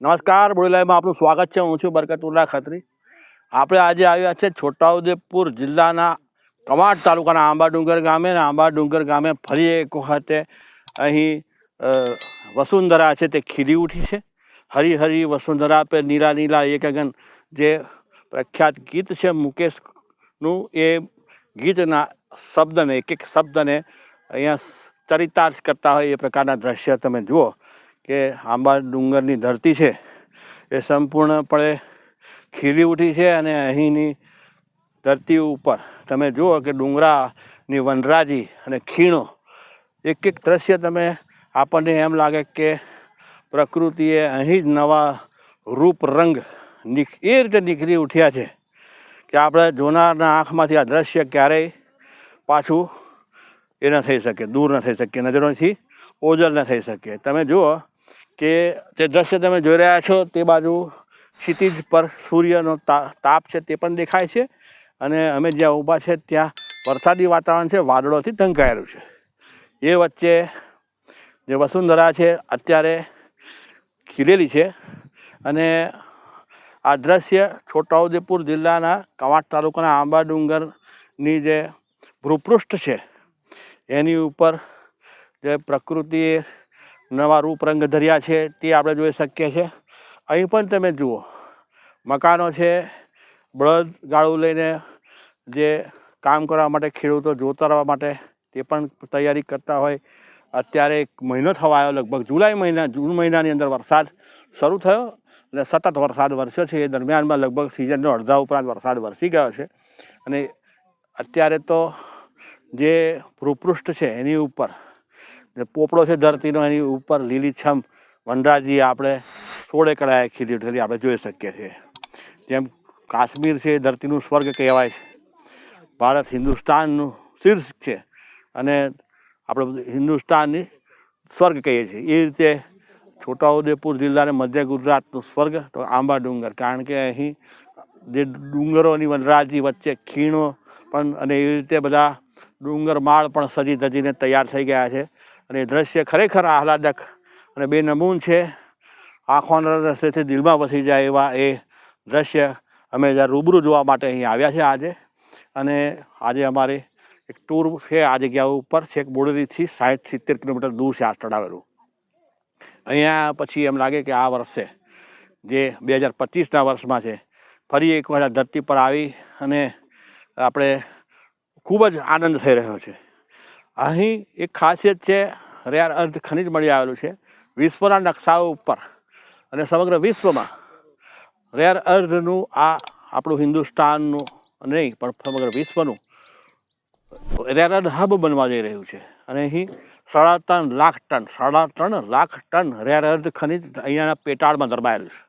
નમસ્કાર બોડીલાઈવમાં આપનું સ્વાગત છે. હું છું બરકતુલ્લા ખત્રી. આપણે આજે આવ્યા છે છોટાઉદેપુર જિલ્લાના કવાંટ તાલુકાના આંબાડુંગર ગામે અને આંબાડુંગર ગામે ફરી એક વખતે અહીં વસુંધરા છે તે ખીલી ઉઠી છે. હરી હરી વસુંધરા પે નીલા નીલા એક અગન જે પ્રખ્યાત ગીત છે મુકેશનું, એ ગીતના શબ્દને, એક એક શબ્દને અહીંયા ચરિતાર્થ કરતા હોય એ પ્રકારના દ્રશ્ય તમે જુઓ. કે આંબા ડુંગરની ધરતી છે, એ સંપૂર્ણપણે ખીલી ઉઠી છે અને અહીંની ધરતી ઉપર. તમે જુઓ કે ડુંગરાની વનરાજી અને ખીણો એક એક દ્રશ્ય તમે આપણને એમ લાગે કે પ્રકૃતિએ અહીં જ નવા રૂપ રંગ એ રીતે નીકળી ઉઠ્યા છે કે આપણે જોનારના આંખમાંથી આ દ્રશ્ય ક્યારેય પાછું એ ન થઈ શકે, દૂર ન થઈ શકે, નજરોથી ઓજલ ન થઈ શકે. તમે જુઓ કે તે દ્રશ્ય તમે જોઈ રહ્યા છો તે બાજુ ક્ષિતિજ પર સૂર્યનો તાપ છે તે પણ દેખાય છે. અને અમે જ્યાં ઊભા છે ત્યાં વરસાદી વાતાવરણ છે, વાદળોથી ઢંકાયેલું છે. એ વચ્ચે જે વસુંધરા છે અત્યારે ખીલેલી છે. અને આ દ્રશ્ય છોટાઉદેપુર જિલ્લાના કવાંટ તાલુકાના આંબા ડુંગરની જે ભૂપૃષ્ઠ છે, એની ઉપર જે પ્રકૃતિએ નવા રૂપરંગ ધર્યા છે તે આપણે જોઈ શકીએ છીએ. અહીં પણ તમે જુઓ, મકાનો છે, બળદ ગાળું લઈને જે કામ કરવા માટે, ખેડૂતો જોતરવા માટે તે પણ તૈયારી કરતા હોય. અત્યારે એક મહિનો થવા આવ્યો લગભગ જુલાઈ મહિના, જૂન મહિનાની અંદર વરસાદ શરૂ થયો અને સતત વરસાદ વરસ્યો છે. એ દરમિયાનમાં લગભગ સિઝનનો અડધા ઉપરાંત વરસાદ વરસી ગયો છે. અને અત્યારે તો જે ભૂપૃષ્ઠ છે એની ઉપર જે પોપડો છે ધરતીનો, એની ઉપર લીલીછમ વનરાજી આપણે સોળે કળાએ ખીલી ઉઠેલી આપણે જોઈ શકીએ છીએ. જેમ કાશ્મીર છે ધરતીનું સ્વર્ગ કહેવાય છે. ભારત હિન્દુસ્તાનનું શીર્ષ છે અને આપણે હિન્દુસ્તાનની સ્વર્ગ કહીએ છીએ. એ રીતે છોટાઉદેપુર જિલ્લાને મધ્ય ગુજરાતનું સ્વર્ગ, તો આંબા ડુંગર. કારણ કે અહીં જે ડુંગરોની વનરાજી વચ્ચે ખીણો પણ અને એવી રીતે બધા ડુંગર માળ પણ સજી ધજીને તૈયાર થઈ ગયા છે. અને દ્રશ્ય ખરેખર આહલાદક અને બેનમૂન છે. આંખોના રસ્તેથી દિલમાં વસી જાય એવા એ દ્રશ્ય અમે જ્યારે રૂબરૂ જોવા માટે અહીં આવ્યા છે આજે. અને આજે અમારે એક ટૂર છે આ જગ્યા ઉપર છેક બોડેલીથી સાઠ સિત્તેર કિલોમીટર દૂર છે આ આવેલું. અહીંયા પછી એમ લાગે કે આ વર્ષે જે બે હજાર પચીસના વર્ષમાં છે. ફરી એક વાર ધરતી પર આવી અને આપણે ખૂબ જ આનંદ થઈ રહ્યો છે. અહીં એક ખાસિયત છે રેર અર્ધ ખનિજ મળી આવેલું છે, વિશ્વના નકશાઓ ઉપર. અને સમગ્ર વિશ્વમાં રેર અર્ધનું આ આપણું હિન્દુસ્તાનનું નહીં, પણ સમગ્ર વિશ્વનું રેર અર્ધ હબ બનવા જઈ રહ્યું છે. અને અહીં સાડા ત્રણ લાખ ટન, સાડા ત્રણ લાખ ટન રેર અર્ધ ખનિજ અહીંયાના પેટાળમાં ધરમાયેલું છે.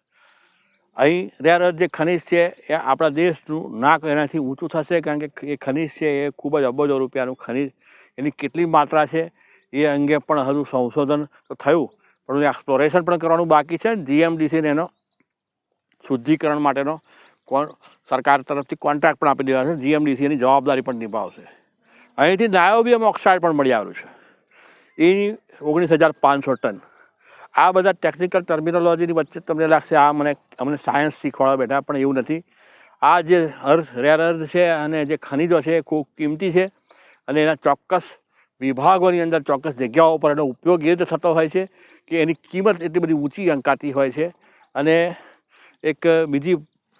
અહીં રેર અર્ધ જે ખનિજ છે, એ આપણા દેશનું નાક એનાથી ઊંચું થશે, કારણ કે એ ખનિજ છે, એ ખૂબ જ અબજો રૂપિયાનું ખનિજ એની કેટલી માત્રા છે એ અંગે પણ હજુ સંશોધન તો થયું. પણ એક્સપ્લોરેશન પણ કરવાનું બાકી છે જીએમડીસીને એનો શુદ્ધિકરણ માટેનો કોણ, સરકાર તરફથી કોન્ટ્રાક્ટ પણ આપી દેવા છે. જીએમડીસી એની જવાબદારી પણ નિભાવશે. અહીંથી નાયોબિયમ ઓક્સાઇડ પણ મળી આવ્યું છે. એની ઓગણીસ હજાર પાંચસો ટન. આ બધા ટેકનિકલ ટર્મિનોલોજીની વચ્ચે તમને લાગશે આ મને, અમને સાયન્સ શીખવાડવા બેઠા પણ એવું નથી. આ જે અર્થ રેર અર્થ છે અને જે ખનિજો છે એ ખૂબ કિંમતી છે. અને એના ચોક્કસ વિભાગોની અંદર ચોક્કસ જગ્યાઓ પર એનો ઉપયોગ એ રીતે થતો હોય છે કે એની કિંમત એટલી બધી ઊંચી અંકાતી હોય છે. અને એક બીજી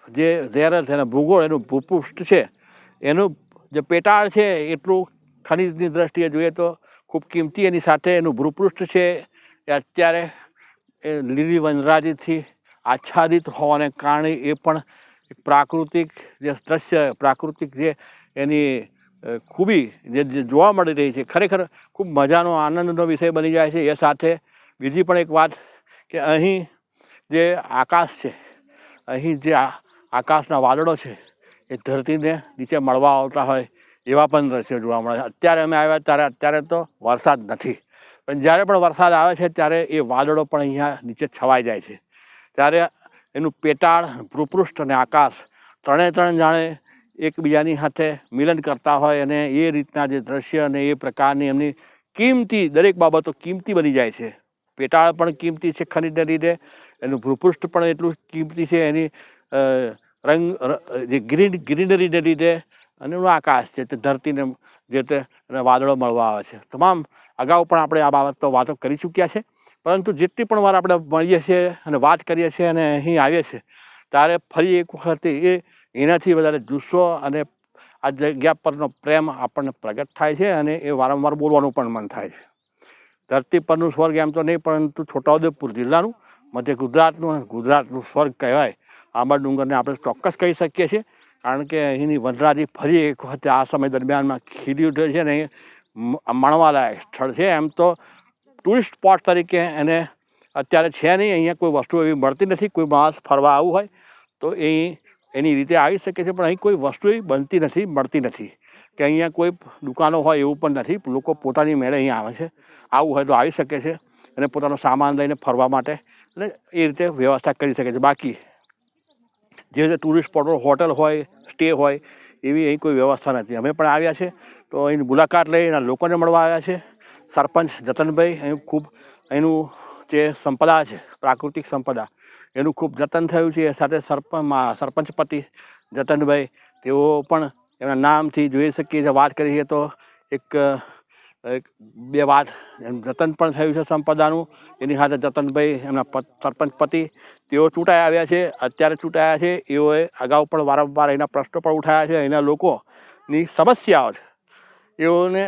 જે ઝેર અર્થ ભૂગોળ, એનું ભૂપૃષ્ઠ છે, એનું જે પેટાળ છે એટલું ખનિજની દ્રષ્ટિએ જોઈએ તો ખૂબ કિંમતી, એની સાથે એનું ભૂપૃષ્ઠ છે. એ અત્યારે એ લીલી વનરાજીથી આચ્છાદિત હોવાને કારણે એ પણ પ્રાકૃતિક જે દ્રશ્ય, પ્રાકૃતિક જે એની ખૂબી જે જોવા મળી રહી છે. ખરેખર ખૂબ મજાનો, આનંદનો વિષય બની જાય છે. એ સાથે બીજી પણ એક વાત કે અહીં જે આકાશ છે, અહીં જે આકાશના વાદળો છે, એ ધરતીને નીચે મળવા આવતા હોય એવા પણ દ્રશ્યો જોવા મળે છે. અત્યારે અમે આવ્યા ત્યારે અત્યારે તો વરસાદ નથી. પણ જ્યારે પણ વરસાદ આવે છે ત્યારે એ વાદળો પણ અહીંયા નીચે છવાઈ જાય છે. ત્યારે એનું પેટાળ, ભૂપૃષ્ઠ અને આકાશ ત્રણે ત્રણ જાણે એકબીજાની સાથે મિલન કરતા હોય અને એ રીતના જે દ્રશ્ય અને એ પ્રકારની એમની કિંમતી, દરેક બાબતો કિંમતી બની જાય છે. પેટાળ પણ કિંમતી છે ખનિજને લીધે, એનું ભૂપૃષ્ઠ પણ એટલું કિંમતી છે, એની રંગ જે ગ્રીન, ગ્રીનરીને લીધે અને એનું આકાશ છે, તે ધરતીને જે તે વાદળો મળવા આવે છે. તમામ અગાઉ પણ આપણે આ બાબત વાતો કરી ચૂક્યા છે, પરંતુ જેટલી પણ વાર આપણે મળીએ છીએ અને વાત કરીએ છીએ અને અહીં આવીએ છીએ, ત્યારે ફરી એક વખત એ એનાથી વધારે જુસ્સો અને આ જગ્યા પરનો પ્રેમ આપણને પ્રગટ થાય છે અને એ વારંવાર બોલવાનું પણ મન થાય છે. ધરતી પરનું સ્વર્ગ એમ તો નહીં, પરંતુ છોટાઉદેપુર જિલ્લાનું, મધ્ય ગુજરાતનું ગુજરાતનું સ્વર્ગ કહેવાય. આંબા ડુંગરને આપણે ચોક્કસ કહી શકીએ છીએ, કારણ કે અહીંની વનરાજી ફરી એક વખત આ સમય દરમિયાનમાં ખીલી ઉઠે છે અને માણવાલાયક સ્થળ છે. એમ તો ટુરિસ્ટ સ્પોટ તરીકે એને અત્યારે છે નહીં, અહીંયા કોઈ વસ્તુ એવી મળતી નથી, કોઈ માણસ ફરવા આવવું હોય, તો એ એની રીતે આવી શકે છે, પણ અહીં કોઈ વસ્તુ બનતી નથી, મળતી નથી. કે અહીંયા કોઈ દુકાનો હોય એવું પણ નથી લોકો પોતાની મેળે અહીં આવે છે. આવું હોય તો આવી શકે છે અને પોતાનો સામાન લઈને ફરવા માટે અને એ રીતે વ્યવસ્થા કરી શકે છે. બાકી જે રીતે ટુરિસ્ટ સ્પોટો હોટલ હોય, સ્ટે હોય, એવી અહીં કોઈ વ્યવસ્થા નથી. અમે પણ આવ્યા છે તો અહીંની મુલાકાત લઈ એના લોકોને મળવા આવ્યા છે. સરપંચ જતનભાઈ અહીં ખૂબ, અહીંનું જે સંપદા છે, પ્રાકૃતિક સંપદા એનું ખૂબ જતન થયું છે. સાથે સરપંચ સરપંચપતિ જતનભાઈ, તેઓ પણ એમના નામથી જોઈ શકીએ છીએ. વાત કરીએ તો એક એક, બે વાત. એમ જતન પણ થયું છે સંપદાનું. એની સાથે જતનભાઈ, એમના સરપંચ પતિ તેઓ ચૂંટાઈ આવ્યા છે. અત્યારે ચૂંટાયા છે. એઓએ અગાઉ પણ વારંવાર એના પ્રશ્નો પણ ઉઠાવ્યા છે. એના લોકોની સમસ્યાઓ છે. એઓને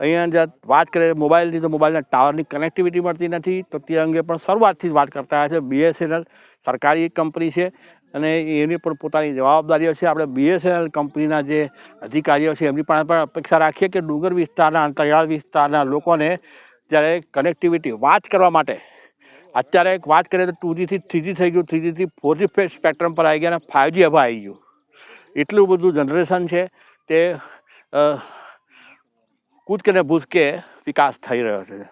અહીંયા જ્યાં વાત કરીએ મોબાઈલની તો મોબાઈલના ટાવરની કનેક્ટિવિટી મળતી નથી, તો તે અંગે પણ શરૂઆતથી જ વાત કરતા છે. બીએસએનએલ સરકારી કંપની છે અને એની પણ પોતાની જવાબદારીઓ છે. આપણે બીએસએનએલ કંપનીના જે અધિકારીઓ છે, એમની પણ અપેક્ષા રાખીએ કે ડુંગર વિસ્તારના, અંતરિયાળ વિસ્તારના લોકોને જ્યારે કનેક્ટિવિટી વાત કરવા માટે અત્યારે વાત કરીએ તો ટુજીથી થ્રીજી થઈ ગયું. થ્રીજીથી ફોરજી સ્પેક્ટ્રમ પર આવી ગયા અને ફાઇવજી હવે આવી ગયું. એટલું બધું જનરેશન છે. તે કૂદકે ને ભૂસકે વિકાસ થઈ રહ્યો છે.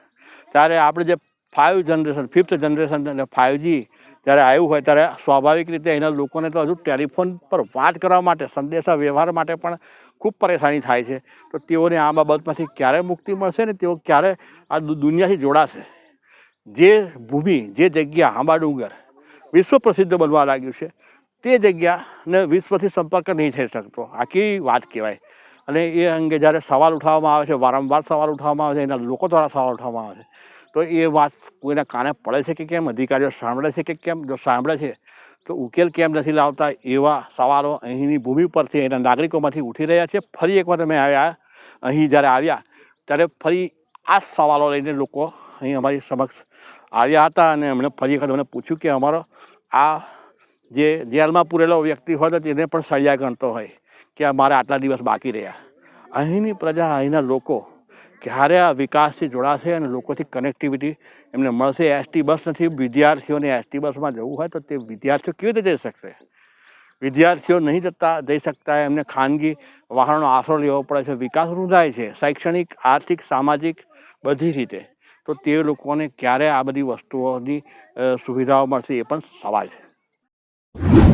ત્યારે આપણે જે ફાઇવ જનરેશન ફિફ્થ જનરેશન અને ફાઇવજી જ્યારે આવ્યું હોય ત્યારે સ્વાભાવિક રીતે એના લોકોને તો હજુ ટેલિફોન પર વાત કરવા માટે સંદેશા વ્યવહાર માટે પણ ખૂબ પરેશાની થાય છે. તો તેઓને આ બાબતમાંથી ક્યારે મુક્તિ મળશે ને તેઓ ક્યારે આ દુનિયાથી જોડાશે? જે ભૂમિ, જે જગ્યા આંબા ડુંગર વિશ્વ પ્રસિદ્ધ બનવા લાગ્યું છે, તે જગ્યાને વિશ્વથી સંપર્ક નહીં થઈ શકતો. આખી વાત કહેવાય. અને એ અંગે જ્યારે સવાલ ઉઠાવવામાં આવે છે, વારંવાર સવાલ ઉઠાવવામાં આવે છે, એના લોકો દ્વારા સવાલ ઉઠાવવામાં આવે છે, તો એ વાત કોઈના કાને પડે છે કે કેમ? અધિકારીઓ સાંભળે છે કે કેમ? જો સાંભળે છે, તો ઉકેલ કેમ નથી લાવતા? એવા સવાલો અહીંની ભૂમિ પરથી એના નાગરિકોમાંથી ઉઠી રહ્યા છે. ફરી એકવાર અમે આવ્યા, અહીં જ્યારે આવ્યા, ત્યારે ફરી આ સવાલો લઈને લોકો અહીં અમારી સમક્ષ આવ્યા હતા અને એમણે ફરી વખત મને પૂછ્યું કે અમારો આ જે જેલમાં પૂરેલો વ્યક્તિ હોય તો તેને પણ સળિયા ગણતો હોય. કે મારે આટલા દિવસ બાકી રહ્યા. અહીંની પ્રજા, અહીંના લોકો ક્યારે આ વિકાસથી જોડાશે અને લોકોથી કનેક્ટિવિટી એમને મળશે? એસટી બસ નથી, વિદ્યાર્થીઓને એસટી બસમાં જવું હોય તો તે વિદ્યાર્થીઓ કેવી રીતે જઈ શકશે? વિદ્યાર્થીઓ નહીં જતા, જઈ શકતા, એમને ખાનગી વાહનનો આશરો લેવો પડે છે. વિકાસ રૂંધાય છે, શૈક્ષણિક, આર્થિક, સામાજિક, બધી રીતે. તો તે લોકોને ક્યારે આ બધી વસ્તુઓની સુવિધાઓ મળશે એ પણ સવાલ છે.